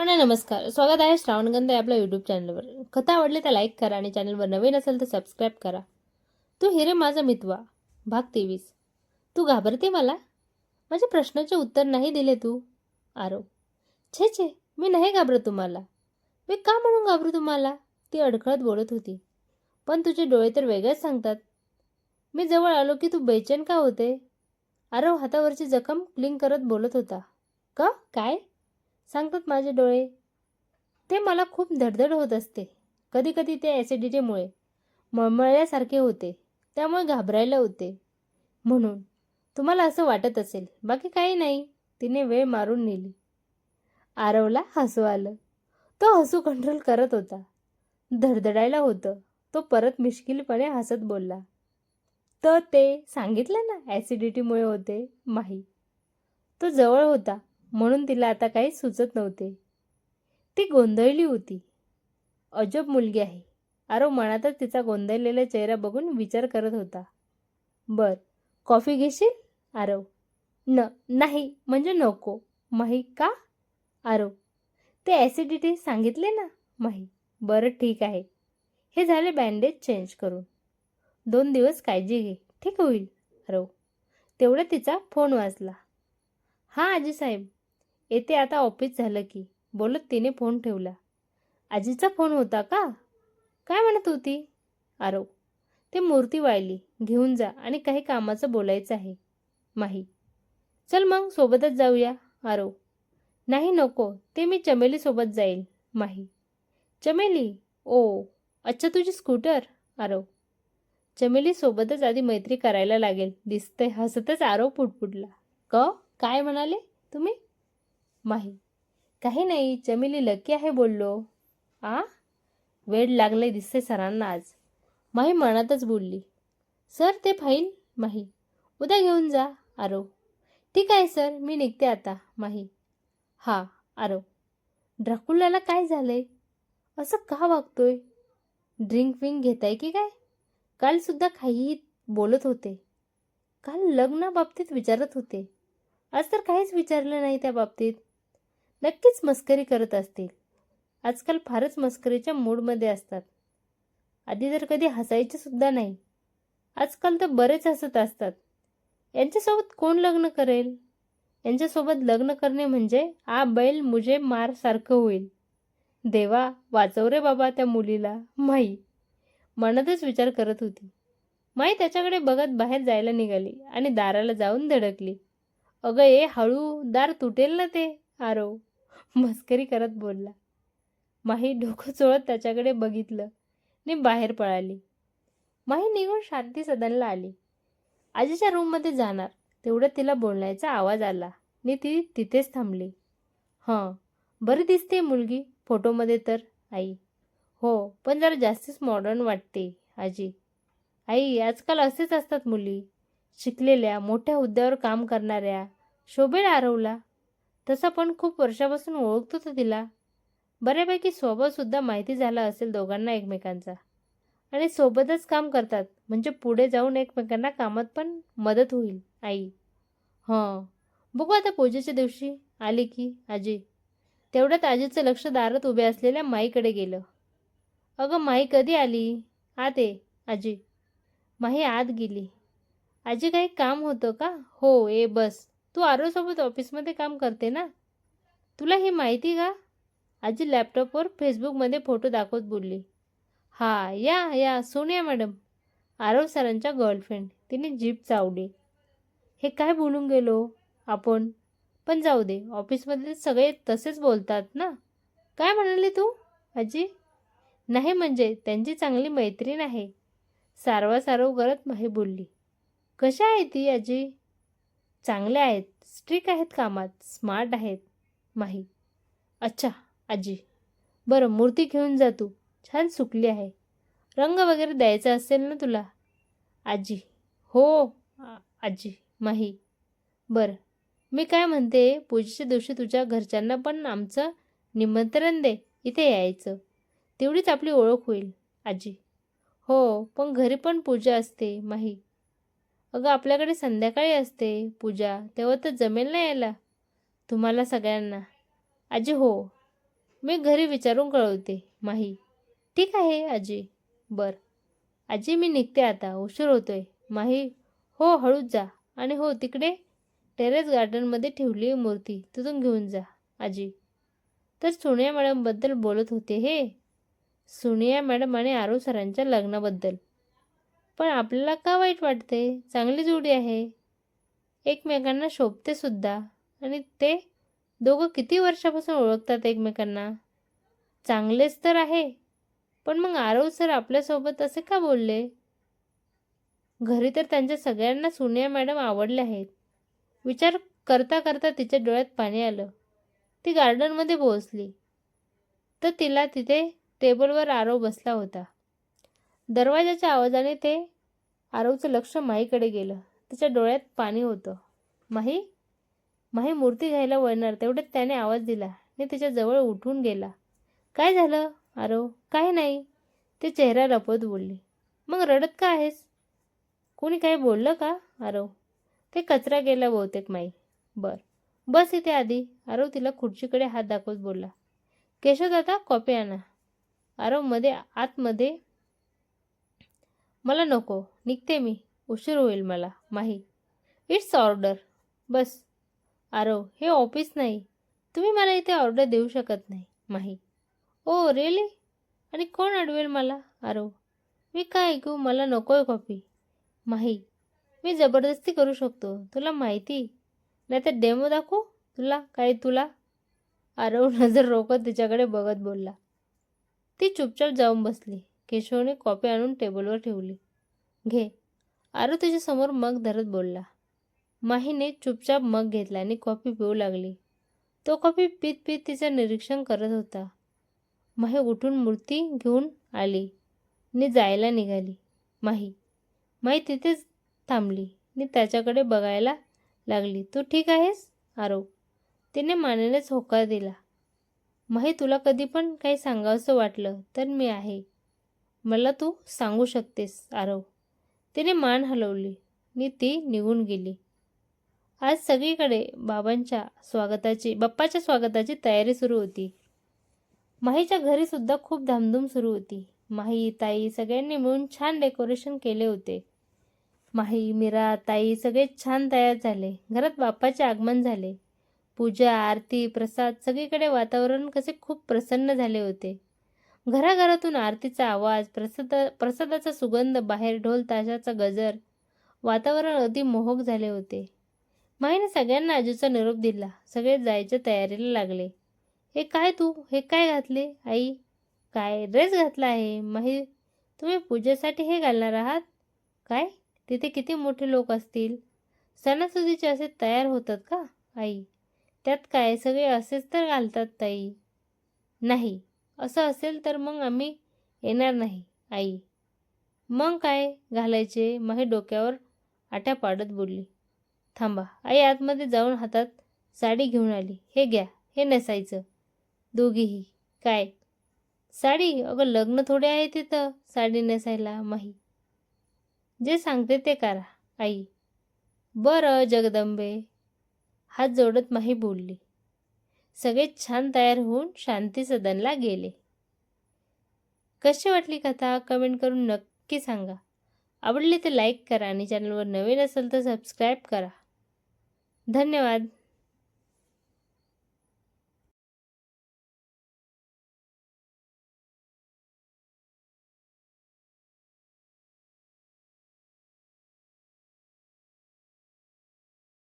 पण नमस्कार. स्वागत आहे श्रावणगंध आपल्या यूट्यूब चॅनलवर कथा आवडली तर लाईक करा आणि चॅनलवर नवीन असेल तर सबस्क्राईब करा. तू हिरे माझा मितवा. भाग तेवीस. तू घाबरते मला? माझ्या प्रश्नाचे उत्तर नाही दिले तू. आरो छे छे. मी नाही घाबरत तुम्हाला. मी का म्हणून घाबरू तुम्हाला? ती अडखळत बोलत होती. पण तुझे डोळे तर वेगळेच सांगतात. मी जवळ आलो की तू बेचैन का होते? आरव हातावरची जखम क्लिंग करत बोलत होता. का? काय? सांगतात माझे डोळे. ते मला खूप धडधड होत असते. कधीकधी ते ॲसिडिटीमुळे मळमळल्यासारखे होते. त्यामुळे घाबरायला होते. म्हणून तुम्हाला असं वाटत असेल बाकी काही नाही. तिने वेळ मारून नेली. आरवला हसू आलं. तो हसू कंट्रोल करत होता. धडधडायला होतं. तो परत मिश्किलपणे हसत बोलला. तर ते सांगितलं ना ॲसिडिटीमुळे होते माही. तो जवळ होता. म्हणून तिला आता काही सुचत नव्हते. ती गोंधळली होती. अजब मुलगी आहे. आरो मनातच तिचा गोंधळलेला चेहरा बघून विचार करत होता. बर कॉफी घेशील? आरव न नाही म्हणजे नको. माही का? आरव ते ॲसिडिटी सांगितले ना? माही बरं ठीक आहे. हे झाले बँडेज चेंज करून. दोन दिवस काळजी घे ठीक होईल आरव. तेवढा तिचा फोन वाजला. हां आजी साहेब येते आता ऑफिस झालं की. बोलत तिने फोन ठेवला. आजीचा फोन होता का? काय म्हणत होती? आरव ते मूर्ती वाळली घेऊन जा आणि काही कामाचं बोलायचं आहे. माही चल मग सोबतच जाऊया. आरव नाही नको ते मी चमेलीसोबत जाईल. माही चमेली? ओ अच्छा तुझी स्कूटर? आरव चमेलीसोबतच आधी मैत्री करायला लागेल. दिसतंय हसतच आरव पुटपुटला. क काय म्हणाले तुम्ही? माही काही नाही चमेली लकी आहे बोललो. आ? वेळ लागले दिसते सरांना आज. माही मनातच बोलली. सर ते फाईल माही. उद्या घेऊन जा आरो ठीक आहे सर मी निघते आता माही. हा आरो ड्राकुलाला काय झालंय? असं का वागतोय? ड्रिंक विंक घेताय की काय? कालसुद्धा काही बोलत होते. काल लग्नाबाबतीत विचारत होते. आज तर काहीच विचारलं नाही त्या बाबतीत. नक्कीच मस्करी करत असतील. आजकाल फारच मस्करीच्या मूडमध्ये असतात. आधी तर कधी हसायचे सुद्धा नाही. आजकाल तर बरेच हसत असतात. यांच्यासोबत कोण लग्न करेल? यांच्यासोबत लग्न करणे म्हणजे आ बैल मुझे मार सारखं होईल. देवा वाचव रे बाबा त्या मुलीला. माई. मनातच विचार करत होती. माई त्याच्याकडे बघत बाहेर जायला निघाली आणि दाराला जाऊन धडकली. अगं ए हळू दार तुटेल ना ते? आरव. मस्करी करत बोलला. माही डोकं चोळत त्याच्याकडे बघितलं. आणि बाहेर पळाली. माही निघून शांती सदनला आली. आजीच्या रूममध्ये जाणार. तेवढं तिला बोलण्याचा आवाज आला. आणि ती तिथेच थांबली. हां बरी दिसते मुलगी फोटोमध्ये तर आई. हो पण जरा जास्तीच मॉडर्न वाटते आजी. आई आजकाल असेच असतात मुली. शिकलेल्या मोठ्या हुद्द्यावर काम करणाऱ्या. शोभेळ आरवला. तसा पण खूप वर्षापासून ओळखतो तर तिला. बऱ्यापैकी स्वभावसुद्धा माहिती झाला असेल दोघांना एकमेकांचा. आणि सोबतच काम करतात. म्हणजे पुढे जाऊन एकमेकांना कामात पण मदत होईल आई. हं. बघू आता पूजेच्या दिवशी आली की आजी. तेवढ्यात आजीचं लक्ष दारात उभे असलेल्या माईकडे गेलं. अगं माई कधी आली? आत ये आजी. माही आत गेली. आजी काही काम होतं का? हो ए बस. तू आरोसोबत ऑफिसमध्ये काम करते ना? तुला ही माहिती का? आजी लॅपटॉपवर फेसबुकमध्ये फोटो दाखवत बोलली. हा या या सोनिया मॅडम. आरव सरांच्या गर्लफ्रेंड. तिने जीप चावली. हे काय बोलून गेलो? आपण? पण जाऊ दे ऑफिसमध्ये सगळे तसेच बोलतात ना? काय म्हणाली तू आजी? नाही म्हणजे त्यांची चांगली मैत्रीण आहे. सारवा सारव करत माही बोलली. कशा आहे ती आजी? चांगल्या आहेत स्ट्रिक आहेत कामात स्मार्ट आहेत माही अच्छा आजी. बरं मूर्ती घेऊन जा तू. छान सुकली आहे. रंग वगैरे द्यायचा असेल ना तुला? आजी. हो आजी. माही. बरं. मी काय म्हणते पूजेच्या दिवशी तुझ्या घरच्यांना पण आमचं निमंत्रण दे. इथे यायचं. तेवढीच आपली ओळख होईल आजी. हो पण घरी पण पूजा असते माही. अगं आपल्याकडे संध्याकाळी असते पूजा. तेव्हा तर जमेल ना यायला? तुम्हाला सगळ्यांना. आजी हो. मी घरी विचारून कळवते माही. ठीक आहे आजी. बर. आजी मी निघते आता. उशीर होतोय. माही हो हळूच जा. आणि हो तिकडे टेरेस गार्डनमध्ये ठेवली मूर्ती. तिथून घेऊन जा आजी. तर सोनिया मॅडमबद्दल बोलत होते हे? सोनिया मॅडम आणि आरू सरांच्या लग्नाबद्दल. पण आपल्याला का वाईट वाटते? चांगली जोडी आहे. एकमेकांना शोभतेसुद्धा आणि ते दोघं किती वर्षापासून ओळखतात एकमेकांना? चांगलेच तर आहे. पण मग आरव सर आपल्यासोबत असे का बोलले? घरी तर त्यांच्या सगळ्यांना सुनिया मॅडम आवडल्या आहेत. विचार करता करता तिच्या डोळ्यात पाणी आलं. ती गार्डनमध्ये पोहोचली. तर तिला तिथे टेबलवर आरव बसला होता. दरवाजाच्या आवाजाने ते आरवचं लक्ष माहीकडे गेलं. तिच्या डोळ्यात पाणी होतं. माही माही मूर्ती घ्यायला वळणार तेवढ्यात त्याने आवाज दिला आणि तिच्या जवळ उठून गेला. काय झालं आरव? काय नाही. ते चेहरा लपवत बोलली. मग रडत का आहेस? कोणी काही बोललं का आरव? ते कचरा गेला बहुतेक माई. बर. बस इथे आधी. आरव तिला खुर्चीकडे हात दाखवत बोलला. केशव दादा कॉपी आणा. आरवमध्ये आतमध्ये मला नको निघते मी. उशीर होईल मला. माही. It's order. बस. आरव हे ऑफिस नाही. तुम्ही मला इथे ऑर्डर देऊ शकत नाही माही. Oh really? आणि कोण अडवेल मला आरव? मी काय ऐकू? मला नको आहे कॉफी. माही. मी जबरदस्ती करू शकतो. तुला माहिती? नाही तर डेमो दाखवू? तुला? काय तुला? आरव नजर रोखत तिच्याकडे बघत बोलला. ती चुपचाप जाऊन बसली. केशवने कॉपी आणून टेबलवर ठेवली. घे. आरू तिच्यासमोर मग धरत बोलला. माहीने चुपचाप मग घेतला आणि कॉफी पिऊ लागली. तो कॉफी पीत पीत तिचं निरीक्षण करत होता. माही उठून मूर्ती घेऊन आली. आणि जायला निघाली. माही. माही तिथेच थांबली. आणि त्याच्याकडे बघायला लागली. तू ठीक आहेस? आरो. तिने मानेनेच होकार दिला. माही तुला कधी पण काही सांगावंसं वाटलं तर मी आहे. मला तू सांगू शकतेस आरव. तिने मान हलवली नी ती निघून गेली. आज सगळीकडे बाबांच्या स्वागताची बाप्पाच्या स्वागताची तयारी सुरू होती. माहीच्या घरीसुद्धा खूप धामधूम सुरू होती. माही ताई सगळ्यांनी मिळून छान डेकोरेशन केले होते. माही मीरा ताई सगळे छान तयार झाले. घरात बाप्पाचे आगमन झाले. पूजा आरती प्रसाद सगळीकडे वातावरण कसे खूप प्रसन्न झाले होते. घराघरातून आरतीचा आवाज प्रसाद प्रसादाचा सुगंध बाहेर ढोल ताशाचा गजर वातावरण अगदी मोहक झाले होते. माईने सगळ्यांना आजूचा निरोप दिला. सगळे जायच्या तयारीला लागले. हे काय तू? हे काय घातले? आई काय ड्रेस घातला आहे? माही तुम्ही पूजेसाठी हे घालणार आहात? काय? तिथे किती मोठे लोक असतील? सणासुदीचे असे तयार होतात का? आई त्यात काय? सगळे असेच तर घालतात ताई. नाही. असं असेल तर मग आम्ही येणार नाही आई. मग काय घालायचे? माही डोक्यावर आट्या पाडत बोलली. थांबा आई आतमध्ये जाऊन हातात साडी घेऊन आली. हे घ्या हे नेसायचं. दोघीही. काय? साडी? अगं लग्न थोडे आहे तिथं. साडी नेसायला माही. जे सांगते ते करा आई. बरं जगदंबे. हात जोडत माही बोलली. सगळे छान तयार होऊन शांती सदनला गेले. कशी वाटली कथा? कमेंट करून नक्की सांगा. आवडली तर लाईक करा आणि चॅनलवर नवीन असेल तर सबस्क्राईब करा. धन्यवाद.